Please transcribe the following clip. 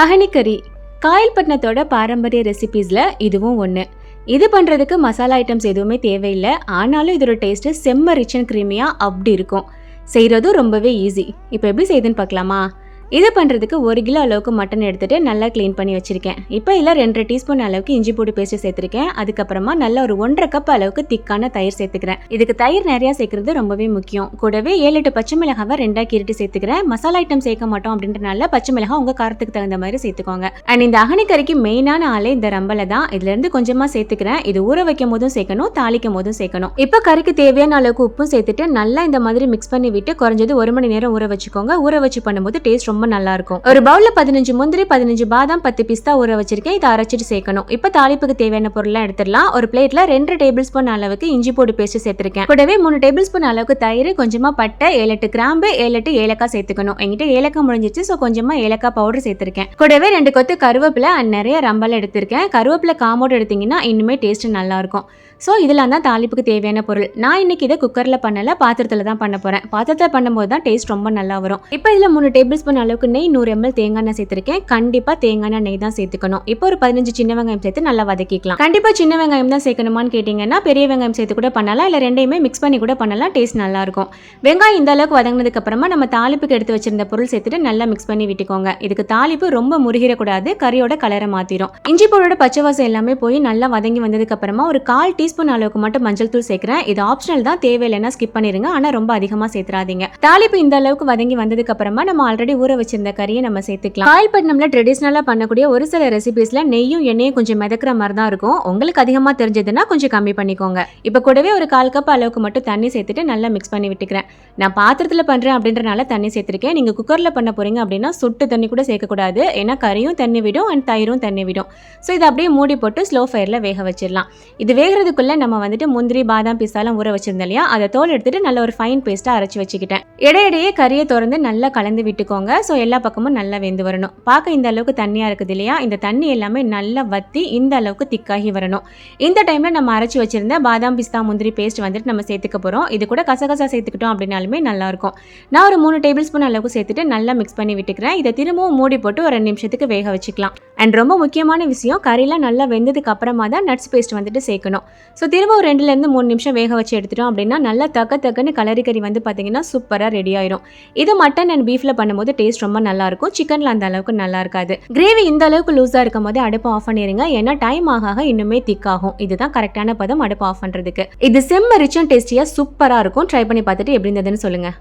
அகனிக்கறி. காயல்பட்டினத்தோட பாரம்பரிய ரெசிபீஸில் இதுவும் ஒன்று இது பண்ணுறதுக்கு மசாலா ஐட்டம்ஸ் எதுவுமே தேவையில்லை. ஆனாலும் இதோட டேஸ்ட்டு செம்ம ரிச் அண்ட் க்ரீமியாக அப்படி இருக்கும். செய்கிறதும் ரொம்பவே ஈஸி இப்போ எப்படி செய்யுதுன்னு பார்க்கலாமா? இது பண்ணுறதுக்கு ஒரு கிலோ அளவுக்கு மட்டன் எடுத்துகிட்டு நல்லா க்ளீன் பண்ணி வச்சுருக்கேன். இப்போ இல்லை ரெண்டரை டீஸ்பூன் அளவுக்கு இஞ்சி பூடி பேஸ்ட் சேர்த்துருக்கேன். அதுக்கப்புறமா நல்ல ஒரு ஒன்றரை கப் அளவுக்கு திக்கான தயிர் சேர்த்துக்கிறேன். இதுக்கு தயிர் நிறையா சேர்க்குறது ரொம்பவே முக்கியம். கூடவே ஏழு எட்டு பச்சை மிளகாவை ரெண்டாக கீரிட்டு சேர்த்துக்கிறேன். மசாலா ஐட்டம் சேர்க்க மாட்டோம் அப்படின்றனால பச்சை மிளகா உங்கள் காரத்துக்கு தகுந்த மாதிரி சேர்த்துக்கோங்க. அண்ட் இந்த அகனிக்கறிக்கு மெயினான ஆளே இந்த ரம்பலை தான். இதுலேருந்து கொஞ்சமாக சேர்த்துக்கிறேன். இது ஊற வைக்கும் போதும் சேர்க்கணும் தாளிக்கும் போதும் சேர்க்கணும். இப்போ கறிக்கு தேவையான அளவுக்கு உப்பும் சேர்த்துட்டு நல்லா இந்த மாதிரி மிக்ஸ் பண்ணி விட்டு குறைஞ்சது ஒரு மணி நேரம் ஊற வச்சுக்கோங்க. ஊற வச்சு பண்ணும்போது டேஸ்ட் ரொம்ப நல்லா இருக்கும் ஒரு பவுல்ல பதினஞ்சு முந்திரி பதினஞ்சு பாதாம் பத்து பிஸ்தா ஊற வச்சிருக்கேன். இதை அரைச்சிட்டு சேர்க்கணும். இப்போ தாளிப்புக்கு தேவையான பொருள்லாம் எடுத்துடலாம். ஒரு பிளேட்ல ரெண்டு டேபிள் ஸ்பூன் அளவுக்கு இஞ்சி போட்டு பேஸ்ட் சேர்த்திருக்கேன். கூடவே மூணு டேபிள் ஸ்பூன் அளவுக்கு தயிர் கொஞ்சமா பட்டை ஏழு எட்டு கிராம்பு ஏழு எட்டு ஏலக்காய் சேர்த்துக்கணும். என்கிட்ட ஏலக்காய் முடிஞ்சிச்சு ஸோ கொஞ்சமா ஏலக்காய் பவுடர் சேர்த்திருக்கேன். கூடவே ரெண்டு கொத்து கருவேப்பிலை நிறைய ரம்பல் எடுத்திருக்கேன். கருவேப்பிலை காமோடு எடுத்தீங்கன்னா இன்னுமே டேஸ்ட் நல்லா இருக்கும் ஸோ இதெல்லாம் தான் தாளிப்புக்கு தேவையான பொருள். நான் இன்னைக்கு இதை குக்கரில் பண்ணல பாத்திரத்தில் தான் பண்ண போகிறேன் பாத்திரத்தில் பண்ணும்போது தான் டேஸ்ட் ரொம்ப நல்லா வரும். இப்போ இதில் மூணு டேபிள் ஸ்பூன் அளவுக்கு நெய் நூறு எம்எல் தேங்காய் எண்ணெய் சேர்த்துருக்கேன். கண்டிப்பாக தேங்காய் எண்ணெய் நெய் தான் சேர்த்துக்கணும். இப்போ ஒரு பதினஞ்சு சின்ன வெங்காயம் சேர்த்து நல்லா வதக்கிக்கலாம். கண்டிப்பாக சின்ன வெங்காயம் தான் சேர்க்கணுமான்னு கேட்டிங்கன்னா பெரிய வெங்காயம் சேர்த்து கூட பண்ணலாம். இல்லை ரெண்டையுமே மிக்ஸ் பண்ணி கூட பண்ணலாம். டேஸ்ட் நல்லா இருக்கும் வெங்காயம் இந்த அளவுக்கு வதங்கினதுக்கு அப்புறமா நம்ம தாளிப்புக்கு எடுத்து வச்சிருந்த பொருள் சேர்த்துட்டு நல்லா மிக்ஸ் பண்ணி விட்டுக்கோங்க. இதுக்கு தாளிப்பு ரொம்ப முருகிடக்கூடாது. கறியோட கலரை மாற்றிடும் இஞ்சி பொருளோட பச்சை வாசம் எல்லாமே போய் நல்லா வதங்கி வந்ததுக்கு அப்புறமா ஒரு கால் டீஸ்பூன் அளவுக்கு மட்டும் மஞ்சள் தூள் சேர்க்கிறேன். இது ஆப்ஷனல் தான். தேவையில்லைன்னா ஸ்கிப் பண்ணிருங்க. ஆனால் ரொம்ப அதிகமாக சேர்த்துறாதீங்க. தாளிப்பு இந்த அளவுக்கு வதங்கி வந்ததுக்கு அப்புறமா நம்ம ஆல்ரெடி ஊற வச்சிருந்த கறியை நம்ம சேர்த்துக்கலாம். காயல்பட்டினம்ல ட்ரெடிஷ்னலாக பண்ணக்கூடிய ஒரு சில ரெசிபீஸ்ல நெய்யும் எண்ணெயும் கொஞ்சம் மிதக்கிற மாதிரி தான் இருக்கும். உங்களுக்கு அதிகமாக தெரிஞ்சதுன்னா கொஞ்சம் கம்மி பண்ணிக்கோங்க. இப்போ கூடவே ஒரு கால் கப் அளவுக்கு மட்டும் தண்ணி சேர்த்துட்டு நல்லா மிக்ஸ் பண்ணி விட்டுக்கிறேன். நான் பாத்திரத்தில் பண்ணுறேன் அப்படின்றனால தண்ணி சேர்த்துருக்கேன். நீங்கள் குக்கரில் பண்ண போறீங்க அப்படின்னா சுட்டு தண்ணி கூட சேர்க்கக்கூடாது. ஏன்னா கறியும் தண்ணி விடும் அண்ட் தயிரும் தண்ணி விடும். ஸோ இதை அப்படியே மூடி போட்டு ஸ்லோ ஃபயரில் வேக வச்சிடலாம். இது வேகிறதுக்குள்ளே நம்ம வந்துட்டு முந்திரி பாதாம் பிஸ்தாலாம் ஊற வச்சிருந்தோம் இல்லையா? அதை தோல் எடுத்துட்டு நல்ல ஒரு ஃபைன் பேஸ்ட்டாக அரைச்சி வச்சுக்கிட்டேன். இடையிடையே கறியை திறந்து நல்லா கலந்து விட்டுக்கோங்க. ஸோ எல்லா பக்கமும் நல்லா வெந்து வரணும். பார்க்க இந்த அளவுக்கு தண்ணியாக இருக்குது இல்லையா? இந்த தண்ணி எல்லாமே நல்லா வத்தி இந்த அளவுக்கு திக்காகி வரணும். இந்த டைமில் நம்ம அரைச்சி வச்சுருந்த பாதாம் பிஸ்தா முந்திரி பேஸ்ட் வந்துட்டு நம்ம சேர்த்துக்க போகிறோம் இது கூட கசகசா சேர்த்துக்கிட்டோம் அப்படின்னாலுமே நல்லாயிருக்கும் நான் ஒரு மூணு டேபிள் ஸ்பூன் அளவுக்கு சேர்த்துட்டு நல்லா மிக்ஸ் பண்ணி விட்டுக்கிறேன். இதை திரும்பவும் மூடி போட்டு ஒரு ரெண்டு நிமிஷத்துக்கு வேக வச்சுக்கலாம். அண்ட் ரொம்ப முக்கியமான விஷயம் கறிலாம் நல்லா வெந்ததுக்கு அப்புறமா தான் நட்ஸ் பேஸ்ட் வந்துட்டு சேர்க்கணும். ஸோ திரும்ப ஒரு ரெண்டுலேருந்து மூணு நிமிஷம் வேக வச்சு எடுத்துட்டோம் அப்படின்னா நல்லா தக்க தக்கன்னு கலரி கறி வந்து பார்த்தீங்கன்னா சூப்பராக ரெடி ஆயிரும். இது மட்டன் அண்ட் பீஃபில் பண்ணும்போது டேஸ்ட் டேஸ்ட் ரொம்ப நல்லா இருக்கும் சிக்கனில் அந்த அளவுக்கு நல்லா இருக்காது கிரேவி இந்த அளவுக்கு லூஸாக இருக்கும் போது அடுப்பு ஆஃப் பண்ணிடுங்க ஏன்னா டைம் ஆக ஆக இன்னுமே திக் ஆகும். இதுதான் கரெக்டான பதம் அடுப்பு ஆஃப் பண்ணுறதுக்கு இது செம்ம ரிச் அண்ட் டேஸ்டியாக சூப்பராக இருக்கும். ட்ரை பண்ணி பார்த்துட்டு எப்படி இருந்ததுன்னு சொல்லுங்கள்